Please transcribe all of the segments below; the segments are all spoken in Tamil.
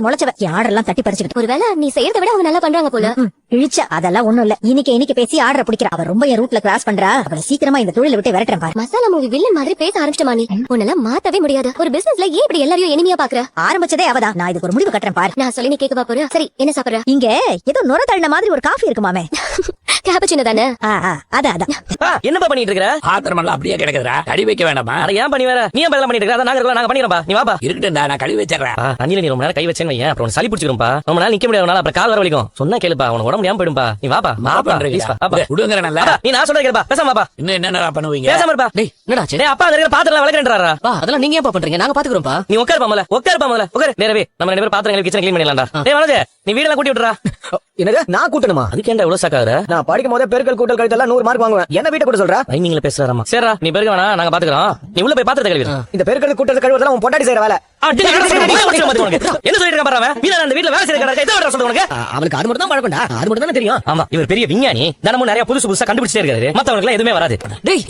முளைச்சவ. என் ஆர்டர் எல்லாம் தட்டி பறிச்சுக்கிட்டு. ஒருவேளை நீ செய்யறத விட அவங்க நல்லா பண்றாங்க போல. இழிச்ச அதெல்லாம் ஒண்ணும் இல்ல. இன்னைக்கு இன்னைக்கு பேசி ஆர்டர் பிடிக்கிறா. அவ ரொம்ப என் ரூட்ல கிராஸ் பண்றா. அவளை சீக்கிரமா இந்த தொழில விட்டு விரட்டுறேன் பாரு. மசாலா மூவி வில்லன் மாதிரி பேச ஆரம்பிச்சிட்டமா நீ? உன்னெல்லாம் மாத்தவே முடியாது. ஒரு பிசினஸ்ல ஏன் இப்படி எல்லாரையும் எளிமையா பாக்குற? ஆரம்பிச்சதே அவதான் நான் இதுக்கு ஒரு முடிவு கட்டுறேன் பாரு. நான் சொல்லி நீ கேட்க போற சரி என்ன சாப்பிடுற? இங்க ஏதோ நுர தள்ளின மாதிரி ஒரு காஃபி இருக்குமாமே. தானே அதான் அதான். ஆ, என்னப்பா பண்ணிட்டு இருக்கற பாத்திரம் எல்லாம் அப்படியே கிடக்குதுடா. கழுவி வைக்க வேண்டாமா அட ஏன் பண்ணி வேற நீ ஏன் பதிலாம் பண்ணிட்டு இருக்க? அதான் நாங்க பண்ணிடுறோம்ப்பா நீ வாப்பா. இருக்கட்டும்டா நான் கழுவி வச்சிடறேன். நீ ரொம்ப நேரம் கை வச்சேன்னு வையேன். அப்புறம் சளி பிடிச்சிருப்பா ரொம்ப நாள் நிக்க முடியாது அப்புறம் கால் வர வலிக்கும். சொன்னா கேளுப்பா உனக்கு உடம்பு முடியாம போயிடும்பா. நீ வாப்பா. வாப்பா please பா, வாப்பா. விடுங்கிற நல்லா. நீ நான் சொல்றது கேளுப்பா. பேசாம வாப்பா. இன்னும் என்னடா பண்ணுவீங்க? பேசாம இருப்பா. டேய் என்னடா ஆச்சு? டேய் அப்பா அங்க இருக்கிற பாத்திரம் வளர்க்கறா பா அதெல்லாம் நீங்க ஏன்பா பண்றீங்க? நாங்க பாத்துக்கிறோம்ப்பா. நீ உட்காருப்பா முதல்ல. உட்காரு. நேரவே நம்ம ரெண்டு பேரும் பாத்திரம் கிச்சன் க்ளீன் பண்ணிடலாம்டா. டேய் வனஜே நீ வீடெல்லாம் கூட்டி விட்டுறா. என்னது? நான் கூட்டணுமா? அதுக்கு ஏன்டா இவ்வளவு சாக்காகுற நான் படிக்கும் போதே பெருக்கல் கூட்டல் கழித்தெல்லாம் நூறு மார்க் வாங்குவேன். என்ன வீட்டை கூட சொல்ற? டைமிங்ல பேசுறாராமா. சரிடா நீ பெருக வேணா நாங்க பாத்துக்கிறோம். நீ உள்ள போய் பாத்திரத்தை கழுவி இந்த பெருக்கல் கூட்டல் கழுவுறதுலாம் உன் பொண்டாட்டி செய்யற வேலை. என்ன சொல்லிட்டு பாரு? வீணா அந்த வீட்டுல வேலை செய்யற எதை விட சொல்ற உனக்கு? அவளுக்கு அது மட்டும் தான் அது மட்டும் தானே தெரியும். ஆமா இவர் பெரிய விஞ்ஞானி. தினமும் நிறைய புதுசு புதுசா கண்டுபிடிச்சே இருக்காரு. மத்தவங்களுக்கு எதுவுமே வராது. டேய்.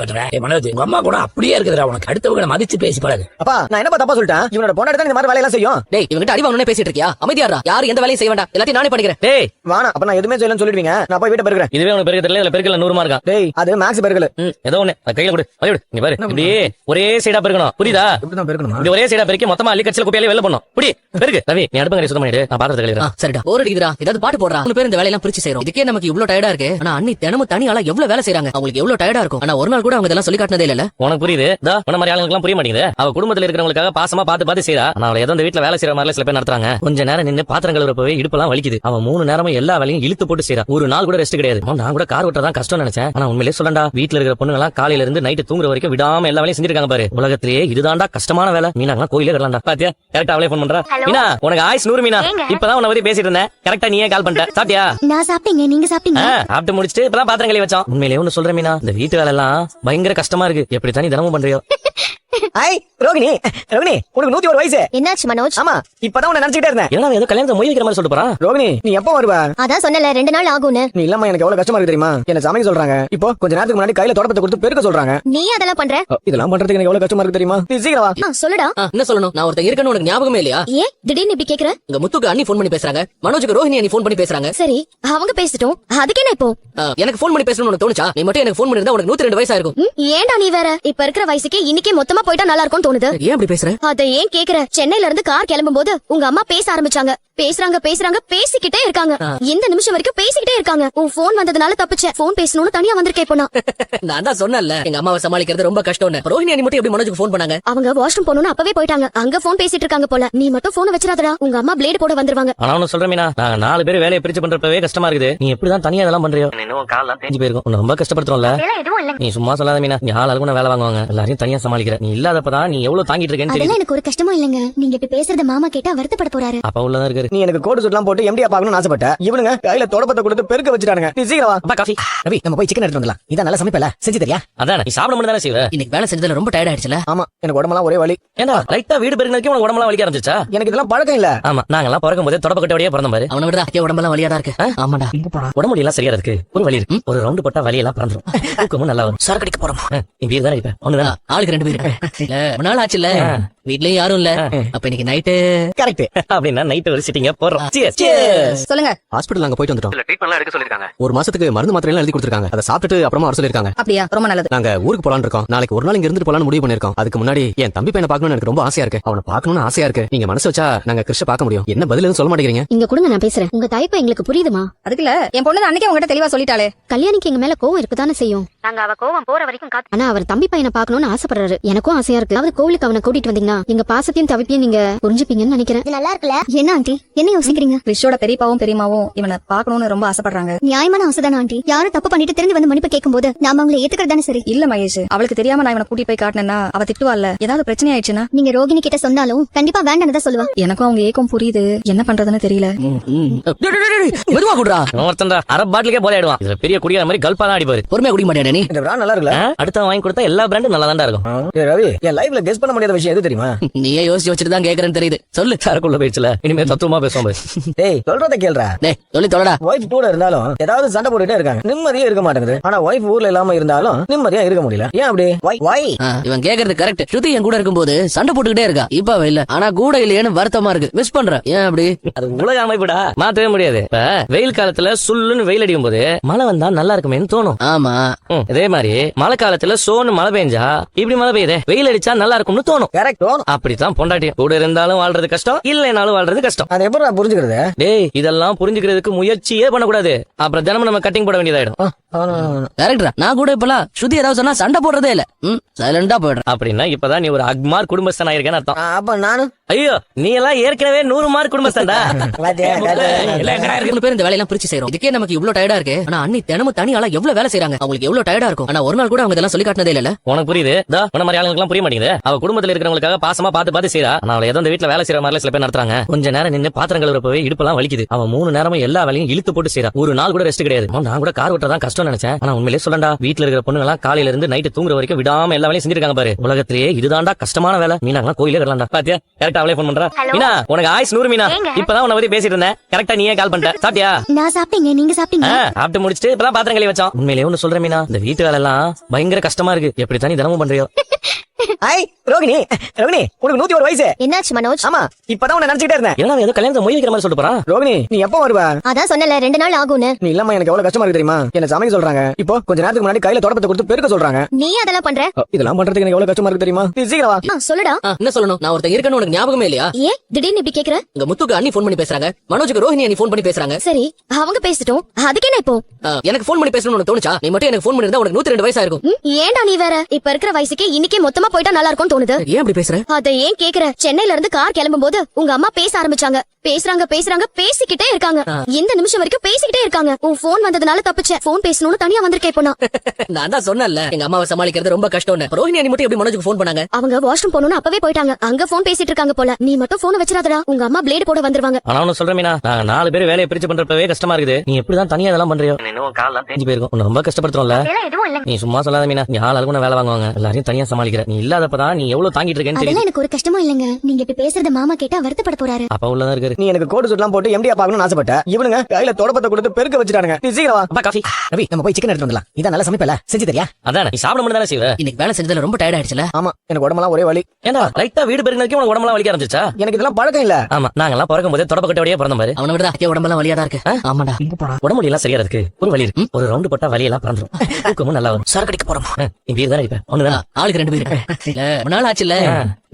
பண்ற? மனோஜ் உங்க அம்மா கூட அப்படியே இருக்குதுடா உனக்கு. மதிச்சு பேசி பழகு. அப்பா நான் என்னப்பா தப்பா சொல்லிட்டேன்? இவனோட தான் இந்த மாதிரி வேலையெல்லாம் செய்யும். டேய் இவங்கிட்ட அடி வாங்கணும்னே பேசிட்டு இருக்கியா? அமைதியாரா யாரும் எந்த வேலையும் செய்ய வேண்டாம். எல்லாத்தையும் நானே பண்ணிக்கிறேன். டேய். அப்ப நான் எதுவுமே செய்யலன்னு சொல்லிடுவீங்க. நான் போய் வீட்டை பெருக்கிறேன். இதுவே உனக்கு பெருக்க தெரியல பெருக்கல நூறு மார்க்கா டேய் அது மேக்ஸ் பெருக்கல். ஏதோ ஒண்ணு. கையில கொடு. இங்க பாரு. இப்படி ஒரே சைடா பெருக்கணும். புரியுதா? பெருக்கணுமா? ஒரே சைடா பெருக்கி மொத்தமா அள்ளி கட்சியில குப்பையில வெளில பண்ணும் புடி பெருக்கு. ரவி நீ அடுப்பு சுத்தம் பண்ணிடு. நான் பாத்திரத்தை சரிடா. போர் அடிக்குதுடா. ஏதாவது பாட்டு போடுறா. மூணு பேர் இந்த வேலையெல்லாம் பிரிச்சு செய்றோம். இதுக்கே நமக்கு இவ்ளோ டயர்டா இருக்கு. ஆனா அண்ணி தினமும் தனி ஆளா எவ்வளவு வேலை செய்றாங்க? அவங்களுக்கு எவ்வளவு டயர்டா இருக்கும். ஆனா ஒரு நாள் கூட அவங்க இதெல்லாம் சொல்லி காட்டினதே இல்ல உனக்கு புரியுது. இதோ உன மாதிரி ஆளுங்களுக்குலாம் புரிய மாட்டேங்குது. அவ குடும்பத்துல இருக்கிறவங்களுக்காக பாசமா பார்த்து பார்த்து செய்றா. ஆனா அவளை ஏதோ இந்த வீட்டுல வேலை செய்யற மாதிரி சில பேர் நடத்துறாங்க. கொஞ்ச நேரம் நின்னு பாத்திரம் கழுவுற போய் இடுப்பெல்லாம் வலிக்குது. அவன் மூணு நேரமும் எல்லா வேலையும் இழுத்து போட்டு செய்றா. ஒரு நாள் கூட ரெஸ்ட் கிடையாது. நான் கூட கார் ஓட்டதான் கஷ்டம் நினைச்சேன். ஆனா உண்மையிலே சொல்லண்டா வீட்டுல இருக்கிற பொண்ணுங்க எல்லாம் காலையில இருந்து நைட்டு தூங்குற வரைக்கும் விடாம எல்லா வேலையும் செஞ்சிருக்காங்க பாரு. உலகத்திலேயே இதுதான்டா கஷ்டமான வேலை. மீனாங்கலாம் கோயிலே வரலாம்டா. பாத்தியா? கரெக்டா அவளே போன் பண்றா. மீனா உனக்கு ஆயுஸ் நூறு மீனா. இப்பதான் உன்னை பத்தி பேசிட்டு இருந்தேன். கரெக்டா நீயே கால் பண்ணிட்ட. சாப்பிட்டியா? நான் சாப்பிட்டீங்க. நீங்க சாப்பிட்டீங்க சாப்பிட்டு முடிச்சிட்டு இப்பதான் பாத்திரம் கழுவி வச்சோம். உண்மையிலேயே ஒண்ணு சொல்றேன் மீனா. இந்த வீட்டு வேலை எல்லாம் பயங்கர கஷ்டமா இருக்கு. எப்படி தானே தினமும் பண்றியோ? ஐ ரோகிணி. ரோகிணி உனக்கு நூத்தி ஒரு வயசு. என்னாச்சு மனோஜ்? ஆமா இப்பதான் உன்னை நினைச்சுக்கிட்டே இருந்தேன். ஏன்னா ஏதோ கல்யாணத்தை மொய் வைக்கிற மாதிரி சொல்லிட்டு போறான்? ரோகிணி நீ எப்போ வருவ? அதான் சொன்னல ரெண்டு நாள் ஆகும்னு. நீ இல்லாம எனக்கு எவ்வளவு கஷ்டமா இருக்கு தெரியுமா? என்ன சமைக்க சொல்றாங்க. இப்போ கொஞ்ச நேரத்துக்கு முன்னாடி கையில தொடப்பத்தை கொடுத்து பெருக்க சொல்றாங்க. நீ அதெல்லாம் பண்ற? இதெல்லாம் பண்றதுக்கு எனக்கு எவ்வளவு கஷ்டமா இருக்கு தெரியுமா? நீ சீக்கிரம் வா. சொல்லுடா. என்ன சொல்லணும்? நான் ஒருத்தன் இருக்கேன்னு உனக்கு ஞாபகமே இல்லையா? ஏன் திடீர்னு இப்படி கேக்குற? இங்க முத்துக்கு அண்ணி ஃபோன் பண்ணி பேசுறாங்க. மனோஜுக்கு ரோஹினி அண்ணி ஃபோன் பண்ணி பேசுறாங்க. சரி அவங்க பேசிட்டோம். அதுக்கு என்ன இப்போ? எனக்கு ஃபோன் பண்ணி பேசணும்னு உனக்கு தோணுச்சா? நீ மட்டும் எனக்கு ஃபோன் பண்ணிருந்தா உனக்கு நூத்தி ரெண்டு வயசா இருக்கும். ஏன்டா நீ வேற? இப்ப இருக்கிற வயசுக்கு இன்னைக்கே மொத்தமா போயிட்டா நல்லா இருக்கும்னு தோணுது. ஏன் அப்படி பேசுற? அத ஏன் கேக்குற? சென்னையில இருந்து கார் கிளம்பும் போது உங்க அம்மா பேச ஆரம்பிச்சாங்க. பேசுறாங்க பேசுறாங்க பேசிக்கிட்டே இருக்காங்க. இந்த நிமிஷம் வரைக்கும் பேசிக்கிட்டே இருக்காங்க. உன் போன் வந்ததுனால தப்பிச்ச போன் பேசணும்னு தனியா வந்திருக்கேன் இப்போ நான். தான் சொன்னேன்ல. எங்க அம்மாவை சமாளிக்கிறது ரொம்ப கஷ்டம்னு. ரோஹினி அண்ணி மட்டும் எப்படி மனோஜுக்கு ஃபோன் பண்ணாங்க? அவங்க வாஷ்ரூம் போகணும்னு அப்பவே போயிட்டாங்க. அங்க போன் பேசிட்டு இருக்காங்க போல. நீ மட்டும் போன் வச்சிடாதடா. உங்க அம்மா பிளேடு போட வந்துருவாங்க. ஆனா ஒண்ணு சொல்றேன் மீனா. நாங்க நாலு பேர் வேலையை பிரிச்சு பண்றப்பவே கஷ்டமா இருக்குது. நீ எப்படிதான் தனியா இதெல்லாம் பண்றியோ? இன்னும் காலம் தேஞ்சு போயிருக்கும். ரொம்ப கஷ்டப்படுத்துறோம்ல. நீ சும்மா சொல்லாத மீனா. நீ ஆள் அளவுக்கு வேலை வாங்குவாங்க. எல்லாரையும் தனியா சமாளிக்கிற. நீ இல்லாதப்பதான் நீ எவ்வளவு தாங்கிட்டு இருக்கேன்னு தெரியும் அதெல்லாம் எனக்கு ஒரு கஷ்டமும் இல்லைங்க. நீங்க இப்படி பேசுறத மாமா கேட்டா வருத்தப்பட போறாரு. அப்பா உள்ளதான் இருக்காரு. நீ எனக்கு கோடு சுட்டலாம் போட்டு எம்டியா பாக்கணும்னு ஆசைப்பட்ட. இவனுங்க கையில தொடப்பத்தை கொடுத்து பெருக்க வச்சுட்டானுங்க. நீ சீக்கிரம் வா. அப்பா காஃபி ரவி நம்ம போய் சிக்கன் எடுத்து வந்துடலாம். இதான் நல்லா சமைப்பல செஞ்சு தெரியா? அதான் நீ சாப்பிட மட்டும் தானே செய்வ? இன்னைக்கு வேலை செஞ்சதுல ரொம்ப டயர்ட் ஆயிடுச்சுல. ஆமா எனக்கு உடம்பெல்லாம் ஒரே வலி. ஏண்டா லைட்டா வீடு பெருக்கிறதுக்கு உனக்கு உடம்பெல்லாம் வலிக்க ஆரம்பிச்சிச்சா எனக்கு இதெல்லாம் பழக்கம் இல்ல. ஆமா நாங்கெல்லாம் பிறக்கும் போதே தொடப்ப கட்டோடய பிறந்த பாரு. அவனை விட அக்கே உடம்பெல்லாம் வலியா தான் இருக்கு. ஆமாடா. உடம்பு எல்லாம் சரியா இருக்கு. ஒரு வலி இருக்கு. ஒரு ரவுண்டு போட்டா வலி எல்லாம் பறந்துரும் நல்லா வரும். சரக்கு அடிக்க போறோம்? நீ வீடு தானே இப்ப ஆ, ஒண்ணுதான் ஆளுக்கு ரெண்டு பேரு. நாள் ஆச்சுல்ல. வீட்லயும் யாரும் இல்ல. அப்ப இன்னைக்கு நைட்டு கரெக்ட் அப்படின்னா நைட் ஒரு சிட்டிங்க போறோம். சொல்லுங்க. ஹாஸ்பிடல் அங்க போயிட்டு வந்துட்டோம். எடுக்க சொல்லிருக்காங்க ஒரு மாசத்துக்கு மருந்து மாத்திரை எல்லாம் எழுதி கொடுத்துருக்காங்க. அதை சாப்பிட்டுட்டு அப்புறமா வர சொல்லிருக்காங்க அப்படியா? ரொம்ப நல்லது. நாங்க ஊருக்கு போலாம்னு இருக்கோம். நாளைக்கு ஒரு நாள் இங்க இருந்துட்டு போலாம்னு முடிவு பண்ணிருக்கோம் அதுக்கு முன்னாடி என் தம்பி பையனை பார்க்கணும்னு எனக்கு ரொம்ப ஆசையா இருக்கு. அவனை பார்க்கணும்னு ஆசையா இருக்கு. நீங்க மனசு வச்சா நாங்க கிருஷ்ண பார்க்க முடியும். என்ன பதில் எதுவும் சொல்ல மாட்டேங்கிறீங்க? இங்க கொடுங்க நான் பேசுறேன். உங்க தயப்பம் எங்களுக்கு புரியுதுமா? அதுக்கு இல்ல என் பொண்ணு அன்னைக்கே உங்ககிட்ட தெளிவா சொல்லிட்டாளே. கல்யாணிக்கு எங்க மேல கோவம் இருக்குதானே செய்யும்? நாங்க அவ கோவம் போற வரைக்கும் காத்து ஆனா அவர் தம்பி பையனை பார்க்கணும்னு ஆசைப்படுறாரு. எனக்கும் ஆசையா இருக்கு. அதாவது கோவிலுக்கு அவனை கூட்டிட்டு வந்தீங்கன்னா எங்க பாசத்தையும் தவிப்பையும் நீங்க புரிஞ்சுப்பீங்கன்னு நினைக்கிறேன். நல்லா இருக்குல்ல? என்ன ஆண்டி? என்ன யோசிக்கிறீங்க? கிறிஷோட பெரியப்பாவும் பெரியமாவும் இவனை பார்க்கணும்னு ரொம்ப ஆசைப்படுறாங்க. நியாயமான ஆசைதானே ஆண்டி? யாரும் தப்பு பண்ணிட்டு திரும்பி வந்து மன்னிப்பு கேட்கும்போது நாம அவங்களை ஏத்துக்கிறது தானே சரி? இல்ல மகேஷ் அவளுக்கு தெரியாம நான் இவனை கூட்டி போய் காட்டினேன்னா அவ திட்டுவாள்ல. ஏதாவது பிரச்சனை ஆயிடுச்சுன்னா? நீங்க ரோகிணி கிட்ட சொன்னாலும் கண்டிப்பா வேண்டாம் தான் சொல்லுவா. எனக்கும் அவங்க ஏக்கம் புரியுது. என்ன பண்றதுன்னு தெரியல. மெதுவா குடுறா. ஒருத்தன் அரை பாட்டிலுக்கே போல ஆயிடுவான். இதுல பெரிய குடிக்கிற மாதிரி கல்பா தான் அடிப்பாரு. பொறுமையா குடிக்க மாட்டேன் நீ இந்த பிராண்ட் நல்லா இருக்குல்ல? ஆ, அடுத்தவன் வாங்கி கொடுத்தா எல்லா பிராண்டும் நல்லா தான்டா இருக்கும் ரவி என் லைஃப்ல கெஸ் பண்ண முடியாத விஷயம் எது தெரியுமா? நீயே யோசிச்சு வச்சுட்டு தான் கேக்குறேன்னு தெரியுது. சொல்லு. சரக்குள்ள போயிடுச்சுல. இனிமே தத்துவமா பேசுவோம். டேய் சொல்றத கேளுடா. டேய் சொல்லி தொலைடா ஒய்ஃப் கூட இருந்தாலும் ஏதாவது சண்டை போட்டுட்டே இருக்காங்க. நிம்மதியே இருக்க மாட்டேங்குது. ஆனா ஒய்ஃப் ஊர்ல இல்லாம இருந்தாலும் நிம்மதியா இருக்க முடியல. ஏன் அப்படி? ஆ, இவன் கேக்குறது கரெக்ட் ஸ்ருதி என் கூட இருக்கும்போது சண்டை போட்டுக்கிட்டே இருக்கா. இப்ப இல்ல. ஆனா கூட இல்லையேன்னு வருத்தமா இருக்கு. மிஸ் பண்ற. ஏன் அப்படி? அது உலக அமைப்புடா மாத்தவே முடியாது. இப்ப வெயில் காலத்துல சுல்லுன்னு வெயில் அடிக்கும் போது மழை வந்தா நல்லா இருக்குமேன்னு தோணும். ஆமா. ம், இதே மாதிரி மழை காலத்துல சோன்னு மழை பெஞ்சா இப்படி மழை பெய்யுதே? வெயில் அடிச்சா நல்லா இருக்கும்னு தோணும். கரெக்ட் அப்படித்தான் பொண்டாட்டி. கூட இருந்தாலும் வாழ்றது கஷ்டம் இல்லைனாலும் வாழ்றது கஷ்டம். அதை எப்படி நான் புரிஞ்சுக்கிறது? டேய் இதெல்லாம் புரிஞ்சுக்கிறதுக்கு முயற்சியே பண்ணக்கூடாது. அப்புறம் தினமும் நம்ம கட்டிங் போட வேண்டியதாயிடும். கரெக்டா நான் கூட இப்பலாம் ஸ்ருதி ஏதாவது சொன்னா சண்டை போடுறதே இல்ல. சைலண்டா போயிடுறேன். அப்படின்னா இப்பதான் நீ ஒரு அக்மார் குடும்பஸ்தன் ஆயிருக்கேன்னு அர்த்தம். அப்ப நானும் ஐயோ நீ எல்லாம் ஏற்கனவே நூறு மார்க் குடும்பஸ்தன்டா? பேர் இந்த வேலையெல்லாம் பிரிச்சு செய்றோம். இதுக்கே நமக்கு இவ்ளோ டயர்டா இருக்கு. ஆனா அண்ணி தினமும் தனி ஆளா எவ்வளவு வேலை செய்றாங்க? அவங்களுக்கு எவ்வளவு டயர்டா இருக்கும். ஆனா ஒரு நாள் கூட அவங்க இதெல்லாம் சொல்லி காட்டினதே இல்ல உனக்கு புரியுது? இதோ உன மாதிரி ஆளுங்களுக்குலாம் புரிய மாட்டேங்குது. அவ குடும்பத்துல இருக்கிறவங்களுக்காக பாசமா பார்த்து பார்த்து செய்றா. ஆனா அவளை ஏதோ இந்த வீட்டுல வேலை செய்யற மாதிரி சில பேர் நடத்துறாங்க. கொஞ்ச நேரம் நின்னு பாத்திரம் கழுவுறப்பவே இடுப்பெல்லாம் வலிக்குது. அவன் மூணு நேரமும் எல்லா வேலையும் இழுத்து போட்டு செய்றா. ஒரு நாள் கூட ரெஸ்ட் கிடையாது. நான் கூட கார் ஓட்டதான் கஷ்டம் நினைச்சேன். ஆனா உண்மையிலேயே சொல்லண்டா. வீட்டுல இருக்கிற பொண்ணுங்க எல்லாம் காலையில இருந்து நைட்டு தூங்குற வரைக்கும் விடாம எல்லா வேலையும் செஞ்சிருக்காங்க பாரு. உலகத்திலேயே இதுதான்டா கஷ்டமான வேலை. மீனாங்கலாம் கோயிலே வரலாம்டா. பாத்தியா? கரெக்டா அவளே போன் பண்றா. மீனா உனக்கு ஆயுஸ் நூறு மீனா. இப்பதான் உன்னை பத்தி பேசிட்டு இருந்தேன். கரெக்டா நீயே கால் பண்ணிட்ட சாப்பிட்டியா? நான் சாப்பிட்டீங்க. நீங்க சாப்பிட்டீங்க சாப்பிட்டு முடிச்சிட்டு இப்பதான் பாத்திரம் கழுவி வச்சோம் உண்மையிலேயே ஒண்ணு சொல்றேன் மீனா. இந்த வீட்டு வேலை எல்லாம் பயங்கர கஷ்டமா இருக்கு. எப்படி நீ தினமும் பண்றியோ? ஐ ரோகிணி. ரோகிணி உனக்கு நூத்தி ஒரு வயசு. என்னாச்சு மனோஜ்? ஆமா இப்பதான் உன்னை நினைச்சுக்கிட்டே இருந்தேன். ஏன்னா ஏதோ கல்யாணத்தை மொய் வைக்கிற மாதிரி சொல்லிட்டு போறான்? ரோகிணி நீ எப்போ வருவ? அதான் சொன்னல ரெண்டு நாள் ஆகும்னு. நீ இல்லாம எனக்கு எவ்வளவு கஷ்டமா இருக்கு தெரியுமா? என்ன சமைக்க சொல்றாங்க. இப்போ கொஞ்ச நேரத்துக்கு முன்னாடி கையில தொடப்பத்தை கொடுத்து பெருக்க சொல்றாங்க. நீ அதெல்லாம் பண்ற? இதெல்லாம் பண்றதுக்கு எனக்கு எவ்வளவு கஷ்டமா இருக்கு தெரியுமா? நீ சீக்கிரம் வா. ஆ, சொல்லுடா. என்ன சொல்லணும்? நான் ஒருத்தன் இருக்கேன்னு உனக்கு ஞாபகமே இல்லையா? ஏன் திடீர்னு இப்படி கேக்குற? இங்க முத்துக்கு அண்ணி ஃபோன் பண்ணி பேசுறாங்க. மனோஜுக்கு ரோஹிணி அண்ணி ஃபோன் பண்ணி பேசுறாங்க. சரி அவங்க பேசிட்டோம். அதுக்கு என்ன இப்போ? எனக்கு ஃபோன் பண்ணி பேசணும்னு உனக்கு தோணுச்சா? நீ மட்டும் எனக்கு ஃபோன் பண்ணிருந்தா உனக்கு நூத்தி ரெண்டு வயசா இருக்கும். ஏன்டா நீ வேற? இப்ப இருக்கிற வயசுக்கு இன்னைக்கே மொத்தமா போயிட்டா நல்லா இருக்கும்னு தோணுது. ஏன் அப்படி பேசுற? அத ஏன் கேக்குற? சென்னையில இருந்து கார் கிளம்பும் போது உங்க அம்மா பேச ஆரம்பிச்சாங்க. பேசுறாங்க பேசுறாங்க பேசிக்கிட்டே இருக்காங்க. இந்த நிமிஷம் வரைக்கும் பேசிக்கிட்டே இருக்காங்க. உன் போன் வந்ததுனால தப்பிச்சேன். போன் பேசணும்னு தனியா வந்திருக்கேன் இப்போ நான். நான் தான் சொன்னேன்ல எங்க அம்மாவை சமாளிக்கிறது ரொம்ப கஷ்டம்னு. ரோஹிணி அண்ணி மட்டும் எப்படி மனோஜுக்கு ஃபோன் பண்ணாங்க? அவங்க வாஷ்ரூம் போகணும்னு அப்பவே போயிட்டாங்க. அங்க போன் பேசிட்டு இருக்காங்க போல. நீ மட்டும் போனை வச்சிடாதடா. உங்க அம்மா பிளேடு போட வந்துருவாங்க. ஆனா ஒண்ணு சொல்றேன் மீனா நாங்க நாலு பேர் வேலையை பிரிச்சு பண்றப்பவே கஷ்டமா இருக்குது. நீ எப்படிதான் தனியா இதெல்லாம் பண்றியோ? இன்னும் கால்லாம் தேஞ்சு போயிருக்கும். ரொம்ப கஷ்டப்படுத்துறோம்ல. நீ சும்மா சொல்லாத மீனா. நீ ஆள் அளவுக்கு வேலை வாங்குவாங்க. எல்லாரையும் தனியா சமாளிக்கிற. நீ இல்லாதப்பதான் நீ எவ்வளவு தாங்கிட்டு இருக்கேன்னு தெரியும் எனக்கு ஒரு கஷ்டமும் இல்லங்க. நீங்க இப்படி பேசுறத மாமா கேட்டா வருத்தப்பட போறாரு. அப்பா உள்ளதான் இருக்காரு. நீ எனக்கு கோடு சுட்லாம் போட்டு எம்டியா பார்க்கணும்னு ஆசைப்பட்ட. இவனுங்க கையில தொடப்பத்தை கொடுத்து பெருக்க வச்சுட்டானுங்க. நீ சீக்கிரம் வா. அப்பா காஃபி. ரவி நம்ம போய் சிக்கன் எடுத்து வந்துடலாம். இதான் நல்லா சமைப்பல செஞ்சு தெரியா? அதான் நீ சாப்பிட மட்டும் தானே செய்வ? இன்னைக்கு வேலை செஞ்சதுல ரொம்ப டயர்ட் ஆயிடுச்சுல? ஆமா எனக்கு உடம்பெல்லாம் ஒரே வலி. ஏன்டா லைட்டா வீடு பெருக்கிறதுக்கு உனக்கு உடம்பெல்லாம் வலிக்க ஆரம்பிச்சா எனக்கு இதெல்லாம் பழக்கம் இல்ல. ஆமா நாங்கெல்லாம் பிறக்கும் போதே தொடப்ப கட்டோடய பிறந்த மாதிரி அவனை விட உடம்பெல்லாம் வலியா தான் இருக்கு. ஆமாடா. உடம்பு எல்லாம் சரியா இருக்கு. ஒரு வலி இருக்கு. ஒரு ரவுண்டு போட்டா வலி எல்லாம் பறந்துரும். தூக்கமும் நல்லா வரும். சரக்கு அடிக்க போறோமா? ஆ, நீ வீடு தானே இப்ப ஒண்ணு ஆ, ஆளுக்கு ரெண்டு பேர். நாள் ஆச்சுல்ல.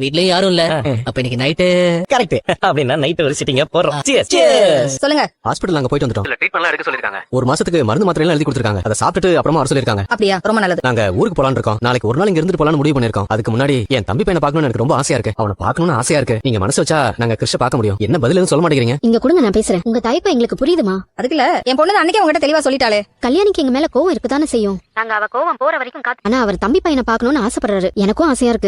வீட்லயும் யாரும் இல்ல. அப்ப இன்னைக்கு நைட்டு கரெக்ட் அப்படின்னா நைட் ஒரு சிட்டிங்க போறோம் Cheers. Cheers. சொல்லுங்க. ஹாஸ்பிட்டல் நாங்க போயிட்டு வந்துட்டோம். எடுக்க சொல்லிருக்காங்க ஒரு மாசத்துக்கு மருந்து மாத்திரை எல்லாம் எழுதி கொடுத்துருக்காங்க. அதை சாப்பிட்டுட்டு அப்புறமா வர சொல்லிருக்காங்க அப்படியா? ரொம்ப நல்லது. நாங்க ஊருக்கு போலான்னு இருக்கோம். நாளைக்கு ஒரு நாள் இங்க இருந்துட்டு போலான்னு முடிவு பண்ணிருக்கோம் அதுக்கு முன்னாடி என் தம்பி பையனை பார்க்கணும்னு எனக்கு ரொம்ப ஆசையா இருக்கு. அவனை பார்க்கணும்னு ஆசையா இருக்கு. நீங்க மனசு வச்சா நாங்க கிருஷ்ண பார்க்க முடியும். என்ன பதில் எதுவும் சொல்ல மாட்டேங்கிறீங்க. இங்க கொடுங்க நான் பேசுறேன். உங்க தயப்பம் எங்களுக்கு புரியுதுமா? அதுக்குல என் பொண்ணு அன்னைக்கு உங்ககிட்ட தெளிவா சொல்லிட்டாளே. கல்யாணிக்கு எங்க மேல கோவம் இருக்குதானே செய்யும். நாங்க அவ கோவம் போற வரைக்கும் ஆனா அவர் தம்பி பையனை பார்க்கணும்னு ஆசைப்படுறாரு. எனக்கும் ஆசையா இருக்கு.